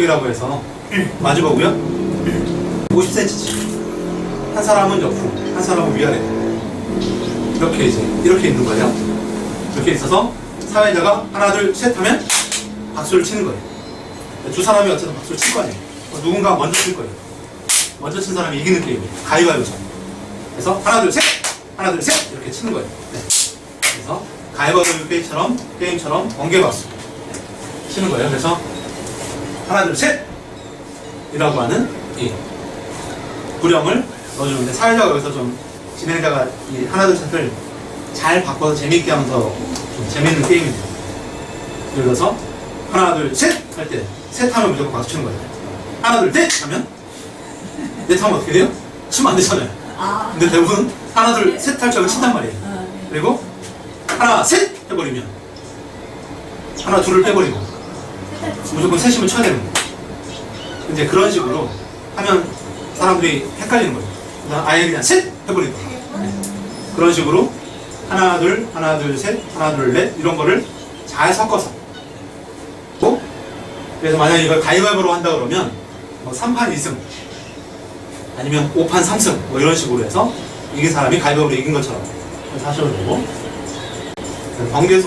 이라고 해서 마주보고요. 50cm지. 한 사람은 옆으로, 한 사람은 위아래. 이렇게 이제 이렇게 있는 거예요. 이렇게 있어서 사회자가 하나 둘 셋 하면 박수를 치는 거예요. 두 사람이 어쨌든 박수를 칠거 아니에요. 어, 누군가 먼저 칠 거예요. 먼저 친 사람이 이기는 게임이에요. 가위바위보죠. 그래서 하나 둘 셋, 하나 둘 셋 이렇게 치는 거예요. 네. 그래서 가위바위보 게임처럼 게임처럼 번개 박수 치는 거예요. 그래서 하나 둘 셋 이라고 하는 이 구령을 넣어주는데 사회자가 여기서 좀 진행자가 이 하나 둘 셋을 잘 바꿔서 재밌게 하면서 좀 재밌는 게임입니다. 예를 들어서 하나 둘 셋 할 때 셋 하면 무조건 박수 치는 거예요. 하나 둘셋 하면 넷 하면 어떻게 돼요? 치면 안 되잖아요. 아. 근데 대부분 하나 둘 셋할 적을 친단 말이에요. 아, 네. 그리고 하나 셋 해버리면 하나 둘을 빼버리고 무조건 셋이면 쳐야 되는 거예요. 이제 그런 식으로 하면 사람들이 헷갈리는 거예요. 아예 그냥 셋 해버리고 그런 식으로 하나 둘 하나 둘 셋 하나 둘 넷 이런 거를 잘 섞어서. 또 그래서 만약 이걸 가위바위보로 한다 그러면 뭐 3판 2승 아니면 5판 3승 뭐 이런 식으로 해서 이긴 사람이 가위바위보로 이긴 것처럼. 해서 하셔도 되고 번개소